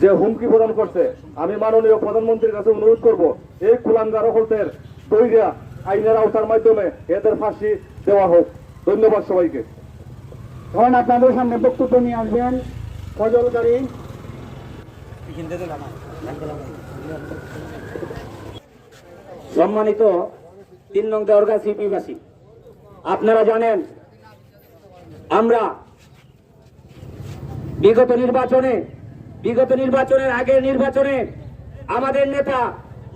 যে হুমকি প্রদান করছে আমি মাননীয় প্রধানমন্ত্রীর কাছে অনুরোধ করব এই কুলাঙ্গার হলতের তৈরিয়া আইনের আওতার মাধ্যমে এদের ফাঁসি দেওয়া হোক। ধন্যবাদ সবাইকে। এখন আপনাদের সামনে বক্তব্য নিয়ে আসবেন। ফজলকারী সম্মানিত তিন নং দেওয়ারগা সিপিবাসী আপনারা জানেন আমরা বিগত নির্বাচনে বিগত নির্বাচনের আগের নির্বাচনে আমাদের নেতা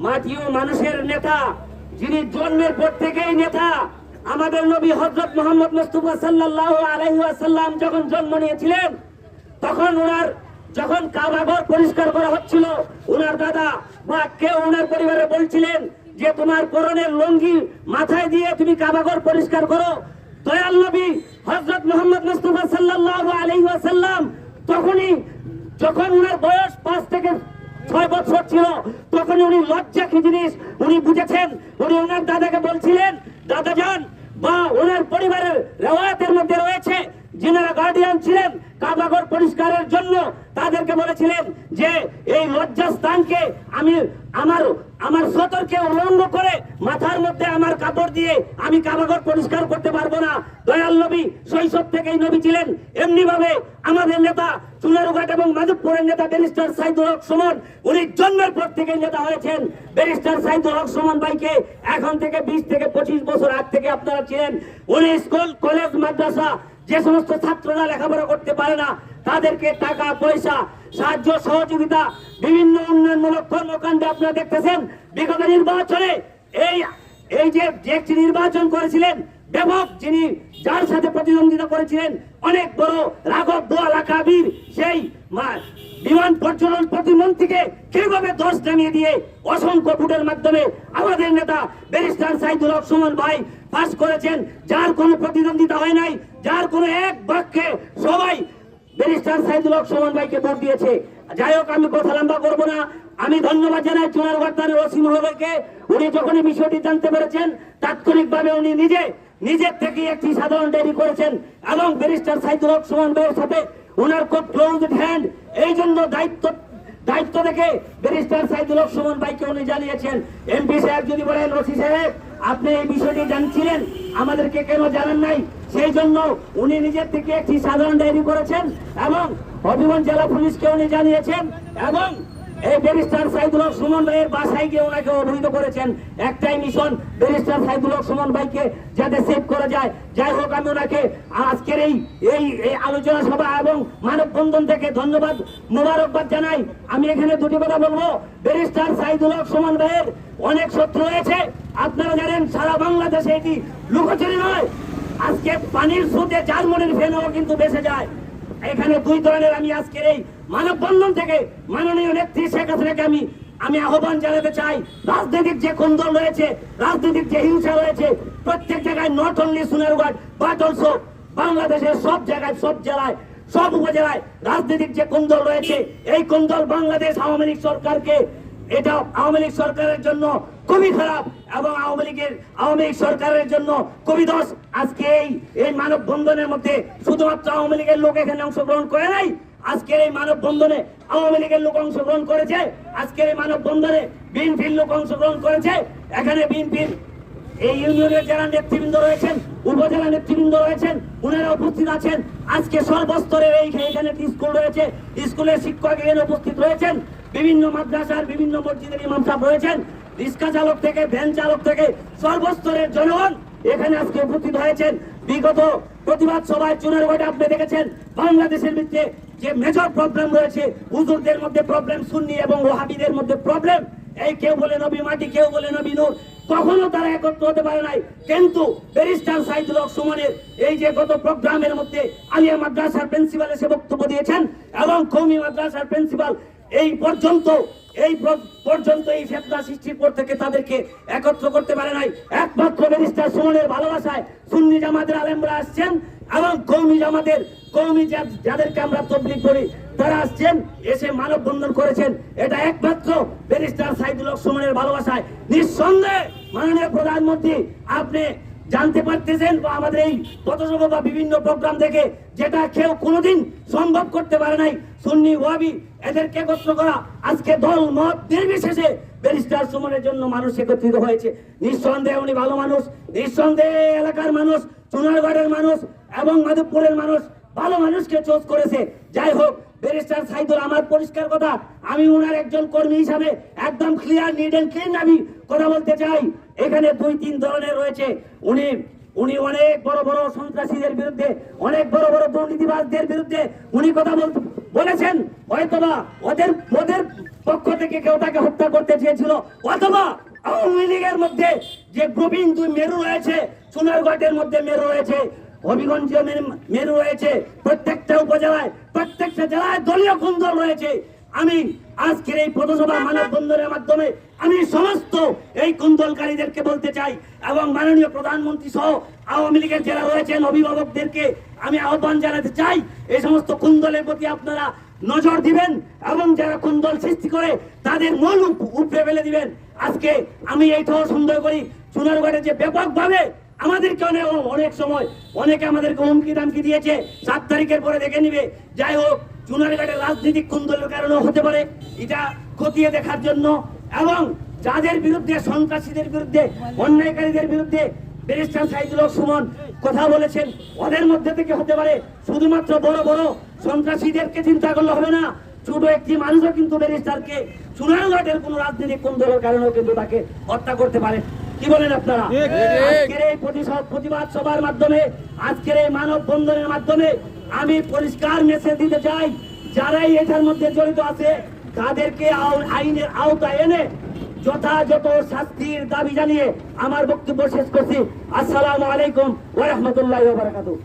মাটি ও মানুষের নেতা, যিনি জন্মের পর থেকেই নেতা, আমাদের নবী হজরত মোহাম্মদ মুস্তফা সাল্লাহ আলহিহাসাল্লাম যখন জন্ম নিয়েছিলেন, তখন ওনার যখন কাবাঘর পরিষ্কার করা হচ্ছিল, ওনার দাদা বা কেউ ওনার পরিবারে বলছিলেন যে, তোমার পরনের লঙ্গি মাথায় দিয়ে তুমি কাবাঘর পরিষ্কার করো। দয়াল নবী হজরত মোহাম্মদ মুস্তফা সাল্লাহ আলহিহাসাল্লাম তখনই যখন উনার বয়স পাঁচ থেকে ছয় বছর ছিল, তখন উনি লজ্জা কি জিনিস? উনি বুঝেছেন, উনি ওনার দাদাকে বলছিলেন দাদা যান বা ওনার পরিবারের রেওয়ায়তের মধ্যে রয়েছে, যিনারা গার্ডিয়ান ছিলেন কাবাগর পরিষ্কারের জন্য তাদেরকে বলেছিলেন যে এই লজ্জাস্থানকে আমি আমার আমার সতর্কে উলঙ্গ করে মাথার মধ্যে আমার কাপড় দিয়ে আমি কাবাগর পরিষ্কার করতে পারব না। দয়াল নবী শৈশব থেকেই নবী ছিলেন। এমনি ভাবে আমাদের নেতা, চুনারুঘাট এবং মাধবপুরের নেতা ব্যারিস্টার সাইদুল হক সুমন, উনি জন্মের পর থেকে নেতা হয়েছেন। ব্যারিস্টার সাইদুল হক সুমন ভাইকে এখন থেকে বিশ থেকে পঁচিশ বছর আগ থেকে আপনারা ছিলেন উনি স্কুল, কলেজ, মাদ্রাসা যে সমস্ত ছাত্ররা লেখাপড়া করতে পারে না, তাদেরকে টাকা, পয়সা, সাহায্য, সহযোগিতা, বিভিন্ন উন্নয়নমূলক কর্মকাণ্ডে আপনারা দেখতেছেন, বিগত নির্বাচনে এই এই যে ব্যক্তি নির্বাচন করেছিলেন, ব্যাপক যিনি যার সাথে প্রতিদ্বন্দ্বিতা করেছিলেন, অনেক বড় রাঘব দোয়ালা কাবির, সেই বিমান পর্যটন প্রতিমন্ত্রীকে কীভাবে দোষ নামিয়ে দিয়ে অসংখ্য ভোটের মাধ্যমে আমাদের নেতা ব্যারিস্টার সাইদুল হক সুমন ভাই পাস করেছেন, যার কোনো প্রতিদ্বন্দ্বিতা হয় নাই যার কোনো এক বাক্যে সবাই ব্যারিস্টার সাইদুল হক সুমন ভাইকে ভোট দিয়েছে। যাই হোক, আমি কথা লম্বা করব না। আমি ধন্যবাদ জানাই চুনার বর্তানের ওসি মহোদয়কে। উনি যখন বিষয়টি জানতে পেরেছেন, তাৎক্ষণিকভাবে উনি নিজে, নিজের থেকে একটি সাধারণ ডেরি করেছেন এবং ব্যারিস্টার সাইদুল হক সুমন ভাইয়ের সাথে ওনার খুব ক্লোজ হ্যান্ড এই জন্য দায়িত্ব দায়িত্ব থেকে ব্যারিস্টার সাইদুল হক সুমন ভাইকে উনি জানিয়েছেন। এমপি সাহেব যদি বলেন, ওসি সাহেব, আপনি এই বিষয়টি জানছিলেন, আমাদেরকে কেন জানান নাই? সেই জন্য উনি নিজের থেকে একটি সাধারণ ডায়েরি করেছেন এবং হবিগঞ্জ জেলা পুলিশকে উনি জানিয়েছেন এবং এই ব্যারিস্টার সাইদুল হক সুমন ভাইয়ের বাসায় গিয়ে ওনাকে অবহিত করেছেন। একটাই মিশন, ব্যারিস্টার সাইদুল হক সুমন ভাইকে যাতে সেভ করা যায়। যাই হোক, আমি ওনাকে আজকের এই এই এই আলোচনা সভা এবং মানববন্ধন থেকে ধন্যবাদ, মোবারকবাদ জানাই। আমি এখানে দুটি কথা বলব। ব্যারিস্টার সাইদুল হক সুমন ভাইয়ের অনেক শত্রু রয়েছে। আপনারা জানেন, সারা বাংলাদেশে এটি লুকোচুরি নয়। আজকে পানির স্রোতে জার্মনির ফেনও কিন্তু বেঁচে যায়। এখানে দুই ধরনের আমি আজকের এই মানববন্ধন থেকে মাননীয় নেত্রী শেখ হাসিনাকে আমি আমি আহ্বান জানাতে চাই। রাজনৈতিক যে কুন্দল রয়েছে, রাজনৈতিক যে হিংসা রয়েছে, প্রত্যেক জায়গায় not only Sunamganj but also বাংলাদেশের সব জায়গায়, সব জেলায়, সব উপজেলায় রাজনৈতিক যে কুন্দল রয়েছে, এই কুন্দল বাংলাদেশ আওয়ামী লীগ সরকারকে এটা আওয়ামী লীগ সরকারের জন্য খুবই খারাপ এবং আওয়ামী লীগের, আওয়ামী লীগ সরকারের জন্য খুবই দোষ। আজকে এই এই মানববন্ধনের মধ্যে শুধুমাত্র আওয়ামী লীগের লোক এখানে অংশগ্রহণ করে নাই। আজকের এই মানববন্ধনে আওয়ামী লীগের লোক অংশগ্রহণ করেছে। আজকের এই মানববন্ধনে বিএনপির লোক অংশগ্রহণ করেছে। এখানে বিএনপির এই ইউনিয়নের যারা নেতৃবৃন্দ রয়েছেন, উপজেলা নেতৃবৃন্দ রয়েছেন ওনারা উপস্থিত আছেন। আজকে সর্বস্তরের এই এখানে স্কুল রয়েছে। স্কুলের শিক্ষক এখানে উপস্থিত রয়েছেন। বিভিন্ন মাদ্রাসার বিভিন্ন মসজিদের ইমাম সাহেব রয়েছেন। রিক্সা চালক থেকে, ভ্যান চালক থেকে সর্বস্তরের জনগণ এখানে আজকে উপস্থিত হয়েছেন। বিগত প্রতিবাদ সভায় চুনের ঘটে আপনি দেখেছেন। বাংলাদেশের মধ্যে যে মেজর প্রবলেম রয়েছে, হুজুরদের মধ্যে প্রবলেম সুন্নি এবং ওহাবিদের মধ্যে প্রবলেম এই কেউ বলে নবী মাটি, কেউ বলে নবী নূর, কখনো তারা একত্র হতে পারে নাই। কিন্তু ব্যারিস্টার সাইদুল হক সুমনের এই যে গত প্রোগ্রামের মধ্যে আলিয়া মাদ্রাসার প্রিন্সিপাল এসে বক্তব্য দিয়েছেন এবং কৌমি মাদ্রাসার প্রিন্সিপাল এই পর্যন্ত এই পর্যন্ত এই ফেতনা সৃষ্টির পর থেকে তাদেরকে একত্র করতে পারে নাই। একমাত্র ব্যারিস্টার সুমনের ভালোবাসায় সুন্নি জামাতের আলেমরা আসছেন এবং কৌমি জামাতের, কৌমি যাদেরকে আমরা তবলিগ করি তারা আসছেন, এসে মানববন্ধন করেছেন। এটা একমাত্র ব্যারিস্টার সাইদুল সুমনের ভালোবাসায়। নিঃসন্দেহে, মাননীয় প্রধানমন্ত্রী, আপনি জানতে পারতেছেন বা আমাদের এই পথসভা বা বিভিন্ন প্রোগ্রাম থেকে যেটা কেউ কোনোদিন সম্ভব করতে পারে নাই, সুন্নি ওয়াবি এদেরকে একত্র করা। আজকে দল মত নির্বিশেষে ব্যারিস্টার সুমনের জন্য মানুষ একত্রিত হয়েছে। নিঃসন্দেহে উনি ভালো মানুষ, নিঃসন্দেহে এলাকার মানুষ, চুনারগড়ের মানুষ এবং মাধবপুরের মানুষ ভালো মানুষকে চোজ করেছে। যাই হোক ব্যারিস্টার সাইদুল, আমার পরিষ্কার কথা, আমি ওনার একজন কর্মী হিসাবে একদম ক্লিয়ার নিড এন্ড ক্লিন আমি কথা বলতে চাই। এখানে দুই, তিন ধরনের রয়েছে। উনি উনি অনেক বড় বড় সন্ত্রাসীদের বিরুদ্ধে, অনেক বড় বড় দুর্নীতিবাজদের বিরুদ্ধে উনি কথা বলতে বলেছেন। হয়তোবা ওদের ওদের পক্ষ থেকে কেউ তাকে হত্যা করতে চেয়েছিল, অথবা আওয়ামী লীগের মধ্যে যে গ্রুপিং দুই মেরু রয়েছে সোনারগড়ের মধ্যে মেরু রয়েছে হবিগঞ্জে মেরু- রয়েছে প্রত্যেকটা উপজেলায়, প্রত্যেকটা জেলায় দলীয় কুন্দল রয়েছে। আমি আজকের এই পথসভা মানববন্ধনের মাধ্যমে আমি সমস্ত এই কুন্দলকারীদেরকে বলতে চাই এবং মাননীয় প্রধানমন্ত্রী সহ আওয়ামী লীগের যারা রয়েছেন, অভিভাবকদেরকে আমি আহ্বান জানাতে চাই, এই সমস্ত কুন্দলের প্রতি আপনারা নজর দিবেন এবং যারা কুন্দল সৃষ্টি করে তাদের মন উপ- উপড়ে ফেলে দিবেন। আজকে আমি এইটাও সন্দেহ করি সোনারগড়ে যে ব্যাপকভাবে আমাদেরকে অনেক অনেক সময়, অনেকে আমাদেরকে হুমকি দামকি দিয়েছে, সাত তারিখের পরে দেখে নিবে। যাই হোক চুনারঘাটের রাজনৈতিক কুন্দলের কারণে হতে পারে, এটা খতিয়ে দেখার জন্য। এবং যাদের বিরুদ্ধে, সন্ত্রাসীদের বিরুদ্ধে, অন্যায়কারীদের বিরুদ্ধে ব্যারিস্টার সাইদুল সুমন কথা বলেছেন, ওদের মধ্যে থেকে হতে পারে, শুধুমাত্র বড় বড় সন্ত্রাসীদেরকে চিন্তা করলে হবে না, ছোট একটি মানুষও কিন্তু ব্যারিস্টারকে চুনারঘাটের কোন রাজনৈতিক কুন্দলের কারণেও কিন্তু তাকে হত্যা করতে পারে। কি বলেন আপনারা? আজকের এই প্রতিবাদ সভার মাধ্যমে আজকের এই মানব বন্ধনের মাধ্যমে আমি পরিষ্কার মেসেজ দিতে চাই যারাই এটার মধ্যে জড়িত আছে তাদেরকে আইনের আওতায় এনে যথাযথ শাস্তির দাবি জানিয়ে আমার বক্তব্য শেষ করছি। আসসালামু আলাইকুম ওয়া রাহমাতুল্লাহি ওয়া বারাকাতুহু।